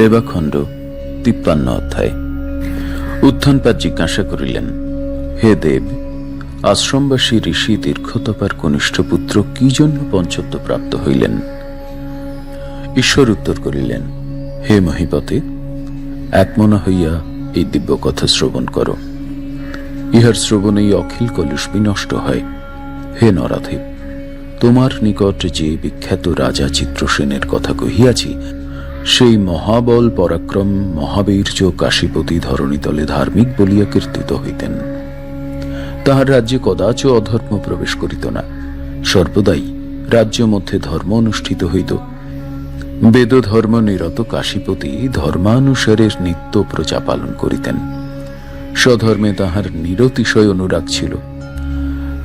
রেবাখণ্ড তিপ্পান্ন অধ্যায়। উত্থানপাত জিজ্ঞাসা করিলেন, হে দেব, আশ্রমবাসী ঋষি দীর্ঘতপার কনিষ্ঠ পুত্র কি জন্য পঞ্চত্ব প্রাপ্ত হইলেন? ঈশ্বর উত্তর করিলেন, হে মহিপতে, একমনা হইয়া এই দিব্য কথা শ্রবণ করো। ইহার শ্রবণেই অখিল কলুষ বিনষ্ট হয়। হে নরাধীপ, তোমার নিকট যে বিখ্যাত রাজা চিত্রসেনের কথা কহিয়াছি সেই মহাবল পরাক্রম মহাবীর্য কাশীপতি ধরণীতলে ধার্মিক বলিয়া কীর্তিত হইতেন। তাহার রাজ্যে কদাচ অধর্ম প্রবেশ করিত না। সর্বদাই রাজ্য মধ্যে ধর্ম অনুষ্ঠিত হইত। বেদ ধর্ম নিরত কাশীপতি ধর্মানুসারের নিত্য প্রজা পালন করিতেন। স্বধর্মে তাহার নিরতিশয় অনুরাগ ছিল।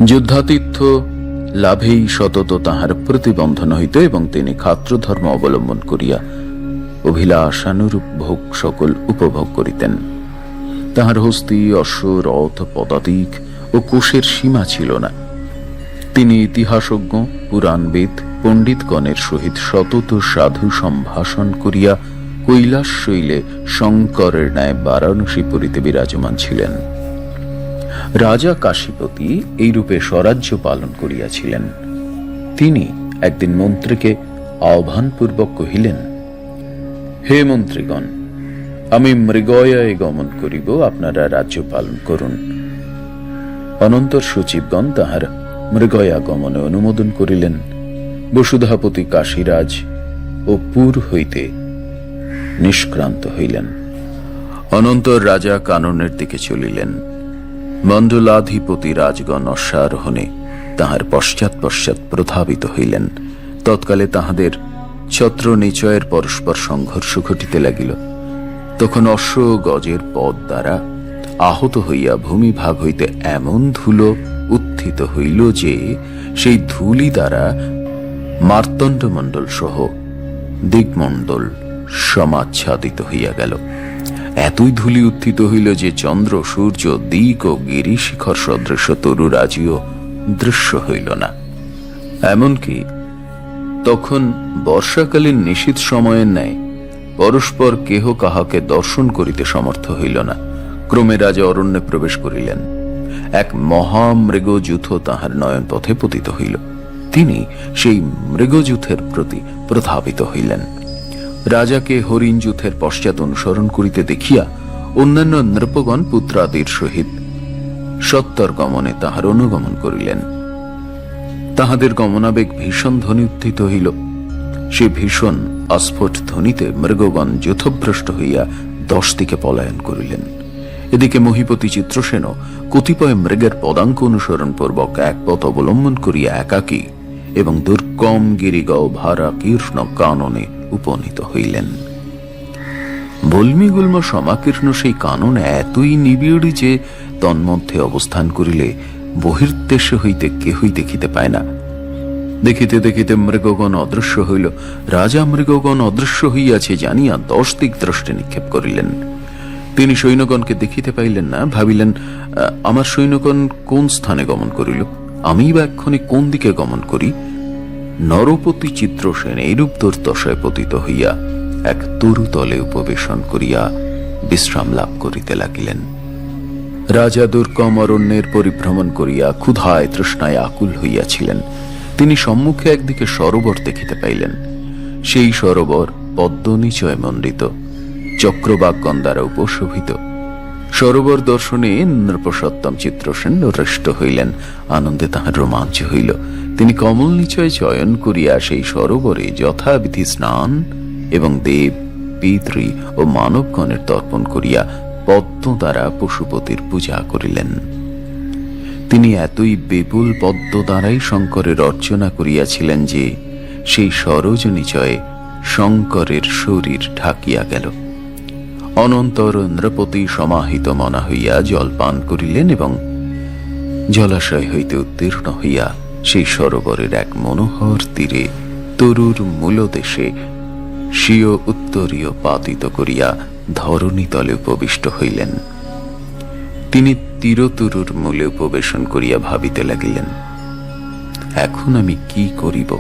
যুদ্ধাতিথ্য লাভেই সতত তাহার প্রতিবন্ধন হইত এবং তিনি খাত্রধর্ম অবলম্বন করিয়া অভিলাষানুরূপ ভোগ সকল উপভোগ করিতেন। তাহার হস্তি অশ্ব রথ পদাতিক ও কোষের সীমা ছিল না। তিনি ইতিহাসজ্ঞ, পুরাণবেদ, পণ্ডিতগণের সহিত সতত সাধু সম্ভাষণ করিয়া কৈলাস শৈলে শঙ্করের ন্যায় বারাণসী পুরীতে বিরাজমান ছিলেন। রাজা কাশীপতি এইরূপে স্বরাজ্য পালন করিয়াছিলেন। তিনি একদিন মন্ত্রীকে আহ্বানপূর্বক কহিলেন হে মন্ত্রীগণ, আমি মৃগয়ায় গমন করিব, আপনারা রাজ্য পালন করুন। অনন্তর সচিবগণ তাহার মৃগয়া গমনে অনুমোদন করিলেন। বসুধাপতি কাশীরাজ ও পুর হইতে নিষ্ক্রান্ত হইলেন। অনন্তর রাজা কাননের দিকে চলিলেন। মণ্ডলাধিপতি রাজগণ অশ্বারোহণে তাহার পশ্চাৎ পশ্চাৎ প্রধাবিত হইলেন। তৎকালে তাহাদের ছত্র নিচয়ের পরস্পর সংঘর্ষ ঘটিতে লাগিল। তখন অশ্ব গজের পদ দ্বারা আহত হইয়া ভূমিভাগ হইতে এমন ধুলো উত্থিত হইল যে, সেই ধুলি দ্বারা মার্তণ্ডমণ্ডল সহ দিগমণ্ডল সমাচ্ছাদিত হইয়া গেল। এতই ধুলি উত্থিত হইল যে চন্দ্র, সূর্য, দিক ও গিরি শিখর সদৃশ তরুরাজিও দৃশ্য হইল না। এমনকি তখন বর্ষাকালীন নিশীত সময়ের ন্যায় পরস্পর কেহ কাহাকে দর্শন করিতে সমর্থ হইল না। ক্রমে রাজা অরণ্যে প্রবেশ করিলেন। এক মহামৃগযূথ তাহার নয়ন পথে পতিত হইল। তিনি সেই মৃগযূথের প্রতি প্রধাবিত হইলেন। রাজাকে হরিণ যুথের পশ্চাৎ অনুসরণ করিতে দেখিয়া অন্যান্য নৃপগণ পুত্রাদির সহিত সত্তর গমনে তাহার অনুগমন করিলেন। তাহাদের গমনাবেগ ভীষণ ধ্বনি উত্থিত হইল। সে ভীষণ অস্ফুট ধ্বনিতে মৃগগণ যথভ্রষ্ট হইয়া দশ দিকে পলায়ন করিলেন। এদিকে মহিপতি চিত্রসেনও কতিপয় মৃগের পদাঙ্ক অনুসরণ পূর্বক এক পথ অবলম্বন করিয়া একাকী এবং দুর্গম গিরিগাও ভারা কীর্ণ কাননে উপনীত হইলেন। বল্মিগুল্ম সমাকীর্ণ সেই কানন এতই নিবিড় যে তন্মধ্যে অবস্থান করিলে বহির্দেশে হইতে কেহই দেখিতে পায় না। দেখিতে দেখিতে মৃগগণ অদৃশ্য হইল। রাজা মৃগগণ অদৃশ্য হইয়াছে জানিয়া দশ দিক দ্রষ্টে নিক্ষেপ করিলেন। তিনি সৈন্যগণকে দেখিতে পাইলেন না ভাবিলেন "আহ, আমার সৈন্যগণ কোন স্থানে গমন করিল? আমি বা এক্ষণে কোন দিকে গমন করি? নরপতি চিত্রসেন এইরূপ দুর্দশায় পতিত হইয়া এক তরুতলে উপবেশন করিয়া বিশ্রাম লাভ করিতে লাগিলেন। রাজা দুর্গম অরণ্যের পরিভ্রমণ করিয়া ক্ষুধায় তৃষ্ণায় আকুল হইয়াছিলেন। তিনি সম্মুখে একদিকে সরোবর দেখিতে পাইলেন। সেই সরোবর পদ্মনিচয় মণ্ডিত চক্রবাকগণ দ্বারা উপশোভিত। সরোবর দর্শনে নৃপসত্তম চিত্রসেন হৃষ্ট হইলেন, আনন্দে তাহার রোমাঞ্চ হইল। তিনি কমল নিচয় চয়ন করিয়া সেই সরোবরে যথাবিধি স্নান এবং দেব, পিতৃ ও মানবগণের তর্পণ করিয়া পদ্ম দ্বারা পশুপতির পূজা করিলেন। তিনি এতই বিপুল পদ্ম দ্বারাই শঙ্করের অর্চনা করিয়াছিলেন যে সেই সরোজ শঙ্করের শরীর ঢাকিয়া গেল। অনন্তর নৃপতি সমাহিত মনা হইয়া জল পান করিলেন এবং জলাশয় হইতে উত্তীর্ণ হইয়া সেই সরোবরের এক মনোহর তীরে তরুর মূলদেশে স্বীয় উত্তরীয় পাতিত করিয়া ধরণীতলে উপবিষ্ট হইলেন। তিনি তীরতরুর মূলে উপবেশন করিয়া ভাবিতে লাগিলেন, এখন আমি কি করিব?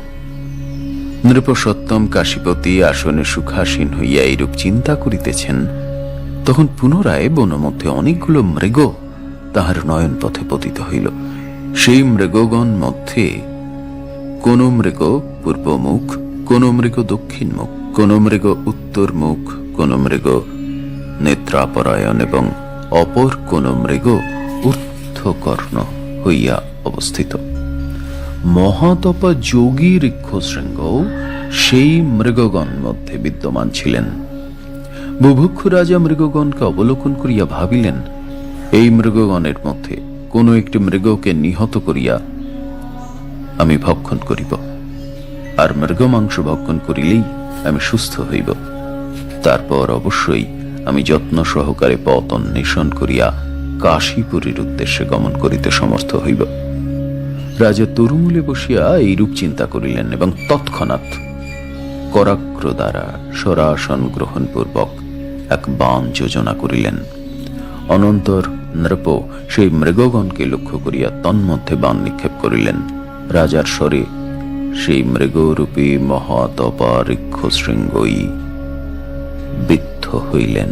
নৃপসত্তম কাশীপতি আসনে সুখাসীন হইয়া এইরূপ চিন্তা করিতেছেন, তখন পুনরায় বনমধ্যে অনেকগুলো মৃগ তাহার নয়ন পথে পতিত হইল। সেই মৃগগণ মধ্যে কোন মৃগ পূর্বমুখ কোন মৃগ দক্ষিণ মুখ, কোন মৃগ উত্তর মুখ, কোন মৃগ নেত্রাপরায়ণ এবং অপর কোন মৃগ ঊর্ধ্বকর্ণ হইয়া অবস্থিত। মহাতপা যোগী ঋক্ষশৃঙ্গ সেই মৃগগণ মধ্যে বিদ্যমান ছিলেন। বুভুক্ষু রাজা মৃগগণকে অবলোকন করিয়া ভাবিলেন, এই মৃগগণের মধ্যে কোন একটি মৃগকে নিহত করিয়া আমি ভক্ষণ করিব। আর মৃগ মাংস ভক্ষণ করিলেই আমি সুস্থ হইব। তারপর অবশ্যই আমি যত্ন সহকারে পথ অন্বেষণ করিয়া কাশীপুরীর উদ্দেশ্যে গমন করিতে সমর্থ হইব। রাজা তরুমূলে বসিয়া এইরূপ চিন্তা করিলেন এবং তৎক্ষণাৎ করাগ্র দ্বারা সরাসন গ্রহণপূর্বক এক বান যোজনা করিলেন। অনন্তর নৃপ সেই মৃগগণকে লক্ষ্য করিয়া তন্মধ্যে বান নিক্ষেপ করিলেন। রাজার স্বরে, সেই মৃগরূপী মহাতপা ঋক্ষশৃঙ্গই বিদ্ধ হইলেন।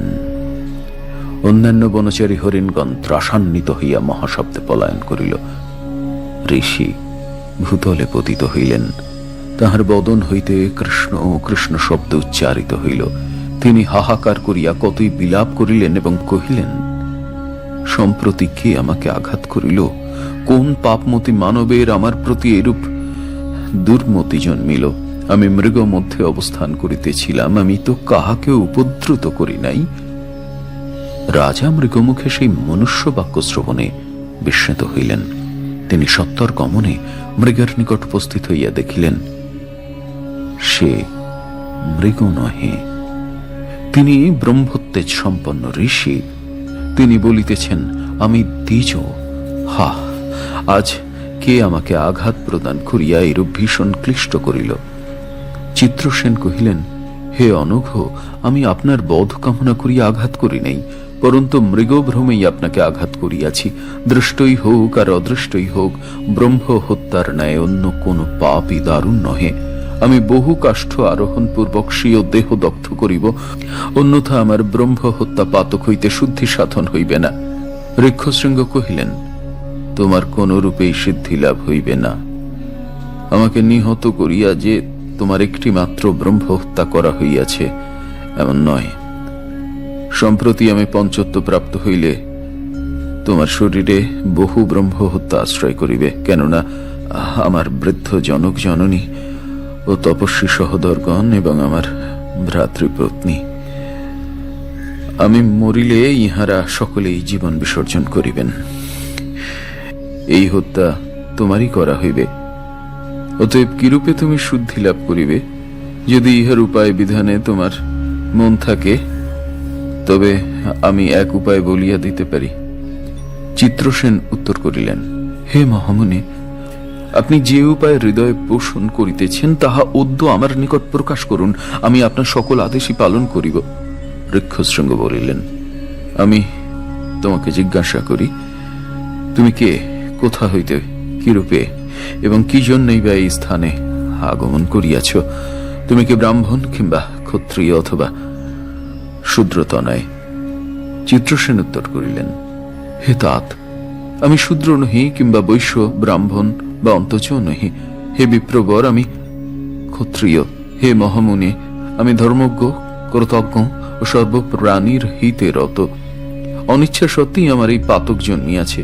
অন্যান্য বনচারী হরিণগণ ত্রাসান্বিত হইয়া মহাশব্দে পলায়ন করিল। ঋষি ভূতলে পতিত হইলেন। তাহার বদন হইতে কৃষ্ণ ও কৃষ্ণ শব্দ উচ্চারিত হইল। তিনি হাহাকার করিয়া কতই বিলাপ করিলেন এবং কহিলেন, সম্প্রতি কে আমাকে আঘাত করিল? কোন পাপমতি মানবের আমার প্রতি এরূপ দুর্মতি জন্মিল? আমি মৃগ মধ্যে অবস্থান করিতেছিলাম, আমি তো কাহাকে উপদ্রুত করি নাই। রাজা মৃগমুখে সেই মনুষ্য বাক্য শ্রবণে বিস্মিত হইলেন। তিনি সত্তর গমনে মৃগের নিকট উপস্থিত হইয়া দেখিলেন, সে মৃগ নহে। তিনি ব্রহ্মত্বেজ সম্পন্ন ঋষি। তিনি বলিতেছেন, আমি দ্বিজ। হা আজ কে আমাকে আঘাত প্রদান করিয়া এরূপ ভীষণ ক্লিষ্ট করিল? চিত্রসেন কহিলেন, হে অনঘ, আমি আপনার বধ কামনা করিয়া আঘাত করি নাই, পরন্তু মৃগভ্রমেই আপনাকে আঘাত করিয়াছি। দৃষ্টই হোক আর অদৃষ্টই হোক, ব্রহ্ম হত্যার ন্যায় অন্য কোন পাপই দারুণ নহে। আমি বহু কাষ্ঠ আরোহণ পূর্বক স্বীয় দেহ দগ্ধ করিব, অন্যথা আমার ব্রহ্ম হত্যা পাতক হইতে শুদ্ধি সাধন হইবে না। ঋক্ষশৃঙ্গ কহিলেন, তোমার কোন রূপেই সিদ্ধি লাভ হইবে না। আমাকে নিহত করিয়া যে তোমার একটি মাত্র ব্রহ্ম হত্যা করা হইয়াছে, এমন নয়। সম্প্রতি আমি পঞ্চত্ব প্রাপ্ত হইলে তোমার শরীরে বহু ব্রহ্ম হত্যা আশ্রয় করিবে, কেননা আমার বৃদ্ধ জনক জননী ও তপস্বী সহদরগণ এবং আমার ভ্রাতৃপত্নী। আমি মরিলে ইহারা সকলেই জীবন বিসর্জন করিবেন। এই হত্যা তোমারই করা হইবে। অতএব কিরূপে তুমি শুদ্ধি লাভ করিবে? যদি ইহার উপায় বিধানে তোমার মন থাকে, তবে আমি এক উপায় বলিয়া দিতে পারি। চিত্রসেন উত্তর করিলেন, হে মহামুনি, আপনি যে উপায় হৃদয় পোষণ করিতেছেন, তাহা অদ্য আমার নিকট প্রকাশ করুন। আমি আপনার সকল আদেশই পালন করিব। বৃক্ষশৃঙ্গ বলিলেন, আমি তোমাকে জিজ্ঞাসা করি, তুমি কে? কোথা হইতে? কিরূপে? এবং কি জন্যই বা এই স্থানে আগমন করিয়াছ? তুমি কি ব্রাহ্মণ কিংবা ক্ষত্রিয় অথবা শূদ্রতনয়? চিত্রসেন উত্তর করিলেন, হে তাত, আমি শূদ্র নহি কিংবা বৈশ্য ব্রাহ্মণ বা অন্তচ নহি। হে বিপ্রবর, আমি ক্ষত্রিয়। হে মহামুনি, আমি ধর্মজ্ঞ কৃতজ্ঞ ও সর্বপ্রাণীর হিতে রত। অনিচ্ছা সত্যিই আমার এই পাতক জন্মিয়াছে।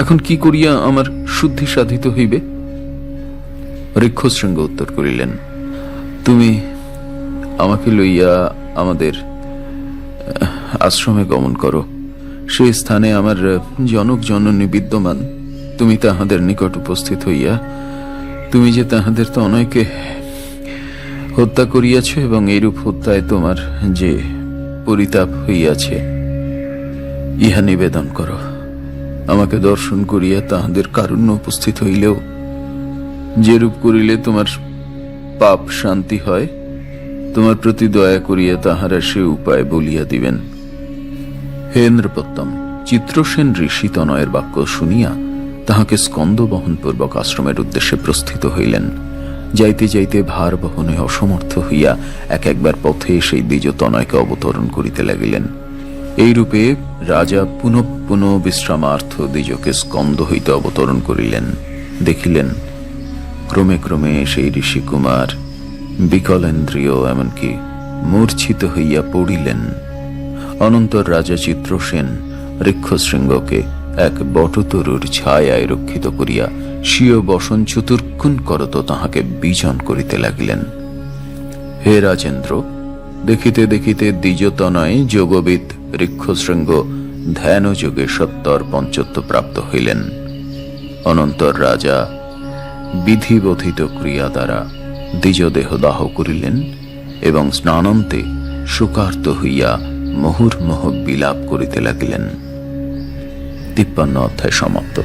এখন কি করিয়া আমার শুদ্ধি সাধিত হইবে? ঋক্ষশৃঙ্গ উত্তর করিলেন, তুমি আমাকে লইয়া আমাদের আশ্রমে গমন করো। সেই স্থানে আমার জনক জননী বিদ্যমান। তুমি তাহাদের নিকট উপস্থিত হইয়া, তুমি যে তাহাদের তো অনেকে হত্যা করিয়াছ এবং এইরূপ হত্যায় তোমার যে পরিতাপ হইয়াছে, ইহা নিবেদন করো। আমাকে দর্শন করিয়া তাহাদের কারুণ্য উপস্থিত হইলেও, যেরূপ করিলে তোমার পাপ শান্তি হয়, তোমার প্রতি দয়া করিয়া তাহারা সে উপায় বলিয়া দিবেন। হে নৃপত্তম, চিত্রসেন ঋষি তনয়ের বাক্য শুনিয়া তাহাকে স্কন্দ বহন পূর্বক আশ্রমের উদ্দেশ্যে প্রস্থিত হইলেন। যাইতে যাইতে ভার বহনে অসমর্থ হইয়া এক একবার পথে সেই দ্বিজ তনয়কে অবতরণ করিতে লাগিলেন। এইরূপে রাজা পুনঃ পুনঃ বিশ্রামার্থ দ্বিজকে স্কন্দ হইতে অবতরণ করিলেন। দেখিলেন, ক্রমে ক্রমে সেই ঋষিকুমার বিকলেন্দ্রিয় এমনকি মূর্ছিত হইয়া পড়িলেন। অনন্তর রাজা চিত্রসেন ঋক্ষশৃঙ্গকে এক বটতরুর ছায়ায় রক্ষিত করিয়া স্বীয় বসন চতুর্ক্ষণ করত তাহাকে বিজন করিতে লাগিলেন। হে রাজেন্দ্র, দেখিতে দেখিতে দ্বিজতনয় যোগবিদ ঋক্ষশৃঙ্গ ধ্যান যোগে সত্তর পঞ্চত্ব প্রাপ্ত হইলেন। অনন্তর রাজা বিধিবধিত ক্রিয়া দ্বারা দ্বিজদেহ দাহ করিলেন এবং স্নানন্তে শোকার্ত হইয়া মুহুর্মুহ বিলাপ করিতে লাগিলেন। তিপ্পান্ন অধ্যায় সমাপ্ত।